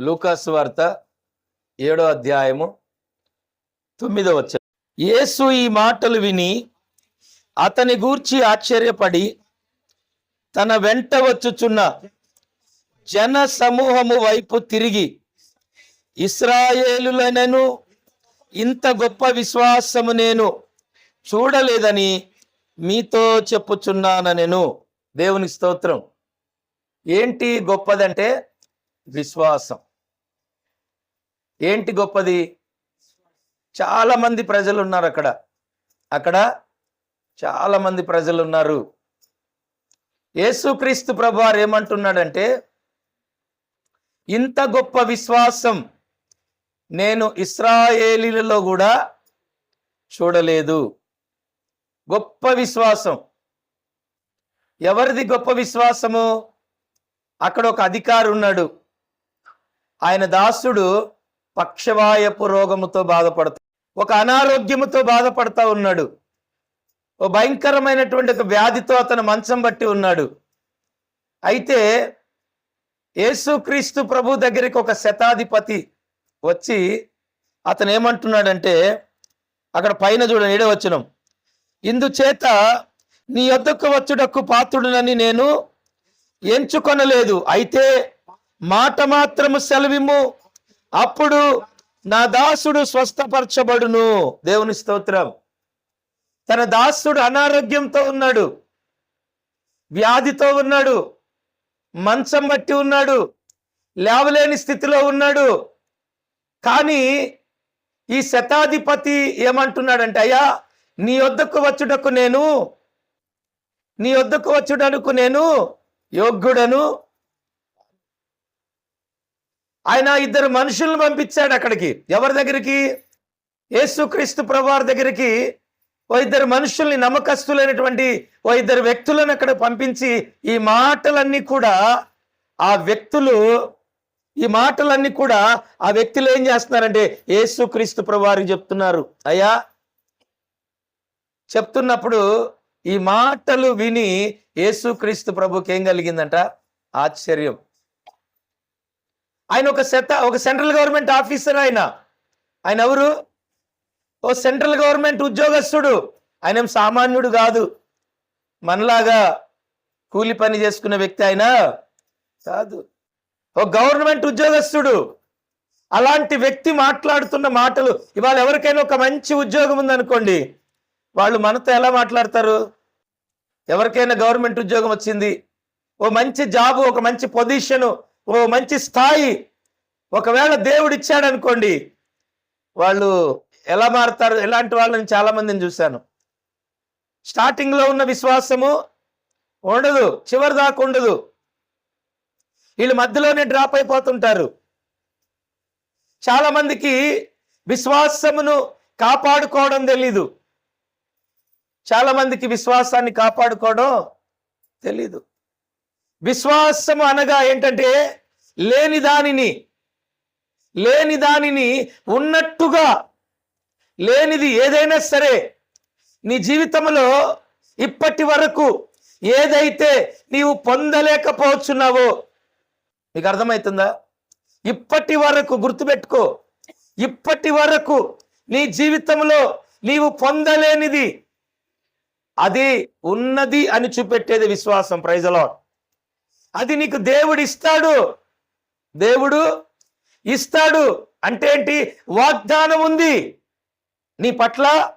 లూకాస్ వార్త ఏడో అధ్యాయము తొమ్మిదో వచ్చ యేసు ఈ మాటలు విని అతని గూర్చి ఆశ్చర్యపడి తన వెంట వచ్చుచున్న జన సమూహము వైపు తిరిగి ఇస్రాయేలులనను ఇంత గొప్ప విశ్వాసము నేను చూడలేదని మీతో చెప్పుచున్నాను నేను దేవుని స్తోత్రం. ఏంటి గొప్పదంటే విశ్వాసం. ఏంటి గొప్పది? చాలామంది ప్రజలు ఉన్నారు అక్కడ. అక్కడ చాలామంది ప్రజలు ఉన్నారు యేసుక్రీస్తు ప్రభు వారు ఏమంటున్నాడంటే ఇంత గొప్ప విశ్వాసం నేను ఇస్రాయేలీలలో కూడా చూడలేదు. గొప్ప విశ్వాసం. ఎవరిది గొప్ప విశ్వాసము? అక్కడ ఒక అధికారి ఉన్నాడు. ఆయన దాసుడు పక్షవాయపు రోగముతో బాధపడుతూ ఒక అనారోగ్యముతో బాధపడతా ఉన్నాడు. ఓ భయంకరమైనటువంటి ఒక వ్యాధితో అతను మంచం బట్టి ఉన్నాడు. అయితే యేసుక్రీస్తు ప్రభు దగ్గరికి ఒక శతాధిపతి వచ్చి అతను ఏమంటున్నాడంటే అక్కడ పైన చూడండి ఏడో వచనం. ఇందుచేత నీ యొద్దకు వచ్చుటకు పాత్రుడునని నేను ఎంచుకొనలేదు. అయితే మాట మాత్రము సెలవిమ్ము. అప్పుడు నా దాసుడు స్వస్థపరచబడును. దేవుని స్తోత్రం. తన దాసుడు అనారోగ్యంతో ఉన్నాడు. వ్యాధితో ఉన్నాడు. మంచం బట్టి ఉన్నాడు. లేవలేని స్థితిలో ఉన్నాడు. కానీ ఈ శతాధిపతి ఏమంటున్నాడంటే అయ్యా నీ వద్దకు వచ్చుటకు నేను నీ వద్దకు వచ్చుటకు నేను యోగ్యుడను. ఆయన ఇద్దరు మనుషులను పంపించాడు అక్కడికి. ఎవరి దగ్గరికి? యేసుక్రీస్తు ప్రభువారి దగ్గరికి. ఓ ఇద్దరు మనుషుల్ని నమ్మకస్తులైనటువంటి ఓ ఇద్దరు వ్యక్తులను అక్కడ పంపించి ఈ మాటలన్నీ కూడా ఆ వ్యక్తులు ఈ మాటలన్నీ కూడా ఆ వ్యక్తులు ఏం చేస్తున్నారంటే యేసుక్రీస్తు ప్రభువారికి చెప్తున్నారు. అయ్యా చెప్తున్నప్పుడు ఈ మాటలు విని యేసుక్రీస్తు ప్రభుకి ఏం కలిగిందంట? ఆశ్చర్యం. ఆయన ఒక సెత ఒక సెంట్రల్ గవర్నమెంట్ ఆఫీసర్ ఆయన. ఆయన ఎవరు? ఓ సెంట్రల్ గవర్నమెంట్ ఉద్యోగస్తుడు. ఆయన సామాన్యుడు కాదు. మనలాగా కూలి పని చేసుకునే వ్యక్తి ఆయన కాదు. ఓ గవర్నమెంట్ ఉద్యోగస్తుడు. అలాంటి వ్యక్తి మాట్లాడుతున్న మాటలు ఇవాళ ఎవరికైనా ఒక మంచి ఉద్యోగం ఉందనుకోండి వాళ్ళు మనతో ఎలా మాట్లాడతారు? ఎవరికైనా గవర్నమెంట్ ఉద్యోగం వచ్చింది ఓ మంచి జాబు ఒక మంచి పొజిషను ఓ మంచి స్థాయి. ఒకవేళ దేవుడు ఇచ్చాడు అనుకోండి వాళ్ళు ఎలా మారుతారు? ఎలాంటి వాళ్ళని చాలా మందిని చూశాను. స్టార్టింగ్లో ఉన్న విశ్వాసము ఉండదు చివరి దాకా ఉండదు. వీళ్ళు మధ్యలోనే డ్రాప్ అయిపోతుంటారు. చాలామందికి విశ్వాసమును కాపాడుకోవడం తెలీదు. చాలామందికి విశ్వాసాన్ని కాపాడుకోవడం తెలీదు. విశ్వాసము అనగా ఏంటంటే లేని దానిని లేని దానిని ఉన్నట్టుగా లేనిది ఏదైనా సరే నీ జీవితంలో ఇప్పటి వరకు ఏదైతే నీవు పొందలేకపోతున్నావో నీకు అర్థమవుతుందా? ఇప్పటి వరకు గుర్తుపెట్టుకో ఇప్పటి వరకు నీ జీవితంలో నీవు పొందలేనిది అది ఉన్నది అని చూపెట్టేది విశ్వాసం. ప్రైజలో అది నీకు దేవుడు ఇస్తాడు దేవుడు ఇస్తాడు. అంటే ఏంటి? వాగ్దానం ఉంది. నీ పట్ల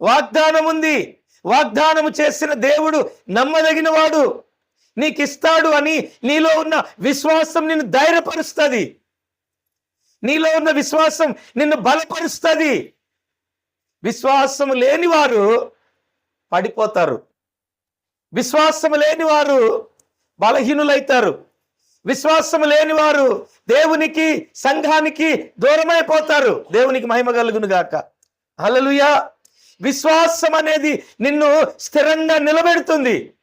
వాగ్దానం ఉంది. వాగ్దానము చేసిన దేవుడు నమ్మదగిన వాడు. నీకు ఇస్తాడు అని నీలో ఉన్న విశ్వాసం నిన్ను ధైర్యపరుస్తుంది. నీలో ఉన్న విశ్వాసం నిన్ను బలపరుస్తుంది. విశ్వాసం లేని వారు పడిపోతారు. విశ్వాసం లేని వారు బలహీనులైతారు. విశ్వాసం లేని వారు దేవునికి సంఘానికి దూరమైపోతారు. దేవునికి మహిమ కలుగును గాక. అలలుయా విశ్వాసం అనేది నిన్ను స్థిరంగా నిలబెడుతుంది.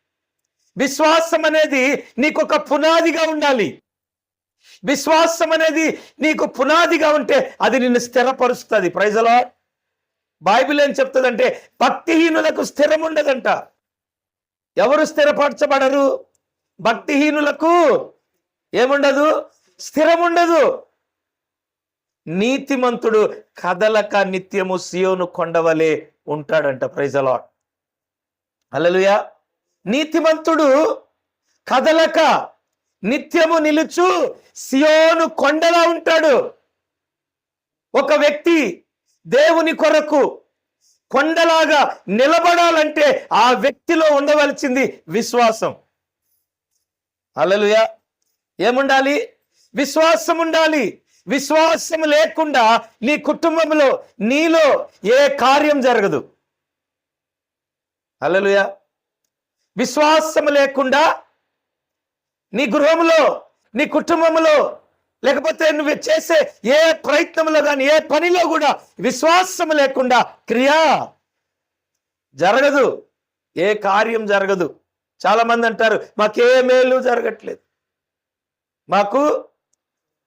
విశ్వాసం అనేది నీకు ఒక పునాదిగా ఉండాలి. విశ్వాసం అనేది నీకు పునాదిగా ఉంటే అది నిన్ను స్థిరపరుస్తుంది. ప్రైజలా బైబిల్ ఏం చెప్తుందంటే భక్తిహీనులకు స్థిరం ఉండదంట ఎవరు స్థిరపరచబడరు? భక్తిహీనులకు ఏముండదు? స్థిరం ఉండదు నీతిమంతుడు కదలక నిత్యము సియోను కొండవలే ఉంటాడంట. ప్రైజలా అలలుయా నీతిమంతుడు కదలక నిత్యము నిలుచు సియోను కొండలా ఉంటాడు. ఒక వ్యక్తి దేవుని కొరకు కొండలాగా నిలబడాలంటే ఆ వ్యక్తిలో ఉండవలసింది విశ్వాసం. అలలుయా ఏముండాలి? విశ్వాసం ఉండాలి విశ్వాసం లేకుండా నీ కుటుంబంలో నీలో ఏ కార్యం జరగదు. అలలుయా విశ్వాసం లేకుండా నీ గృహంలో నీ కుటుంబంలో లేకపోతే నువ్వు చేసే ఏ ప్రయత్నంలో కానీ ఏ పనిలో కూడా విశ్వాసం లేకుండా క్రియా జరగదు. ఏ కార్యం జరగదు. చాలా మంది అంటారు మాకే మేలు జరగట్లేదు. మాకు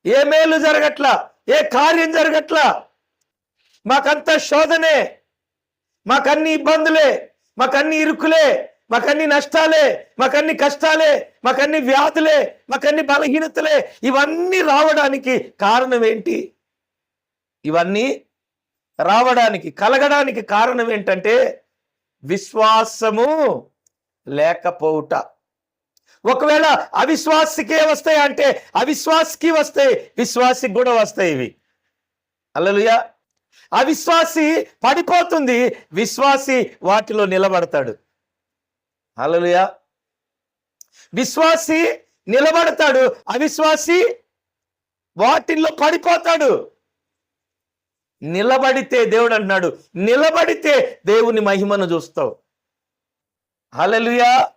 ఏ మేలు జరగట్లా ఏ కార్యం జరగట్లా. మాకంత శోధనే మాకన్ని ఇబ్బందులే మాకన్ని ఇరుకులే మాకన్ని నష్టాలే మాకన్ని కష్టాలే మాకన్ని వ్యాధులే మాకన్ని బలహీనతలే ఇవన్నీ రావడానికి కారణం ఏంటి? ఇవన్నీ రావడానికి కలగడానికి కారణం ఏంటంటే విశ్వాసము. లేకపోవుట. ఒకవేళ అవిశ్వాసికే వస్తాయి అంటే అవిశ్వాసికి వస్తాయి విశ్వాసికి కూడా వస్తాయి ఇవి. అల్లలుయా అవిశ్వాసి పడిపోతుంది విశ్వాసి వాటిలో నిలబడతాడు. అల్లలుయా విశ్వాసి నిలబడతాడు అవిశ్వాసి వాటిల్లో పడిపోతాడు. నిలబడితే దేవుడు అంటున్నాడు నిలబడితే దేవుని మహిమను చూస్తావు. Hallelujah.